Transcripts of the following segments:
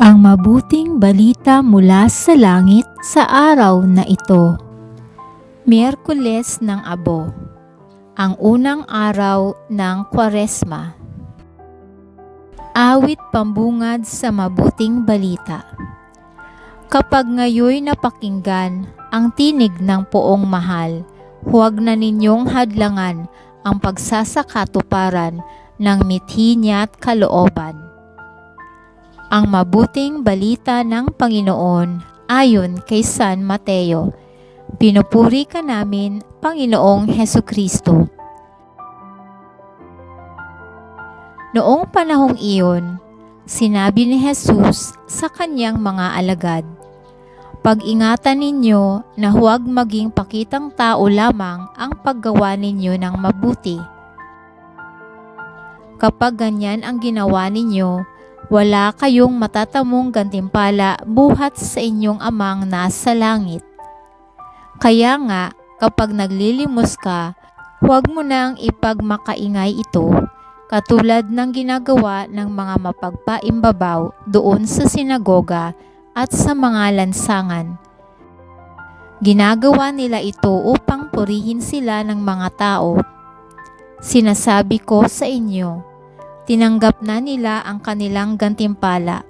Ang mabuting balita mula sa langit sa araw na ito. Miyerkules ng Abo. Ang unang araw ng Kwaresma. Awit pambungad sa mabuting balita. Kapag ngayoy napakinggan ang tinig ng poong mahal, huwag na ninyong hadlangan ang pagsasakatuparan ng mithi niya at kalooban. Ang mabuting balita ng Panginoon ayon kay San Mateo. Pinupuri ka namin, Panginoong Heso Kristo. Noong panahong iyon, sinabi ni Jesus sa kanyang mga alagad, Pag-ingatan ninyo na huwag maging pakitang tao lamang ang paggawa ninyo ng mabuti. Kapag ganyan ang ginawa ninyo, wala kayong matatamong gantimpala buhat sa inyong amang nasa langit. Kaya nga, kapag naglilimos ka, huwag mo nang ipagmakaingay ito, katulad ng ginagawa ng mga mapagpaimbabaw doon sa sinagoga at sa mga lansangan. Ginagawa nila ito upang purihin sila ng mga tao. Sinasabi ko sa inyo, tinanggap na nila ang kanilang gantimpala.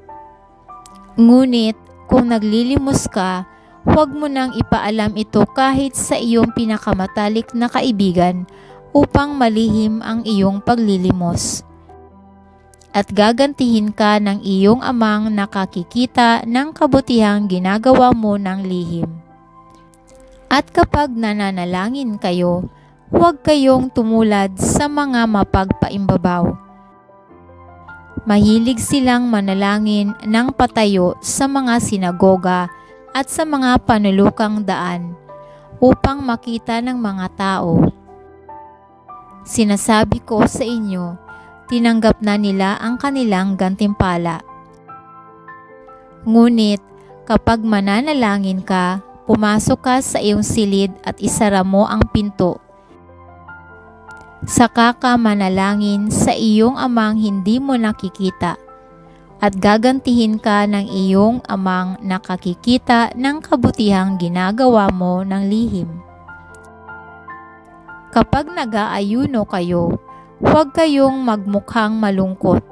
Ngunit kung naglilimos ka, huwag mo nang ipaalam ito kahit sa iyong pinakamatalik na kaibigan upang malihim ang iyong paglilimos. At gagantihin ka ng iyong amang nakakikita ng kabutihang ginagawa mo ng lihim. At kapag nananalangin kayo, huwag kayong tumulad sa mga mapagpaimbabaw Mahilig silang manalangin ng patayo sa mga sinagoga at sa mga panulukang daan upang makita ng mga tao. Sinasabi ko sa inyo, tinanggap na nila ang kanilang gantimpala. Ngunit kapag mananalangin ka, pumasok ka sa iyong silid at isara mo ang pinto Saka ka manalangin sa iyong amang hindi mo nakikita at gagantihin ka ng iyong amang nakakikita ng kabutihang ginagawa mo ng lihim. Kapag nag-aayuno kayo, huwag kayong magmukhang malungkot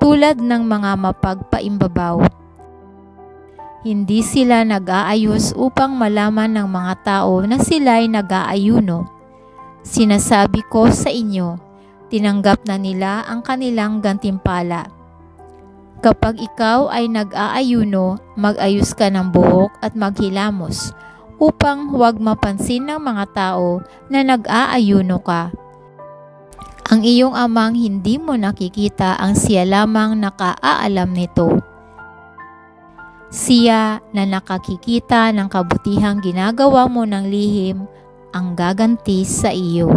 tulad ng mga mapagpaimbabaw. Hindi sila nag-aayos upang malaman ng mga tao na sila'y nag-aayuno Sinasabi ko sa inyo, tinanggap na nila ang kanilang gantimpala. Kapag ikaw ay nag-aayuno, mag-ayos ka ng buhok at maghilamos upang huwag mapansin ng mga tao na nag-aayuno ka. Ang iyong amang hindi mo nakikita ang siya lamang nakaaalam nito. Siya na nakakikita ng kabutihang ginagawa mo ng lihim ang gaganti sa iyo.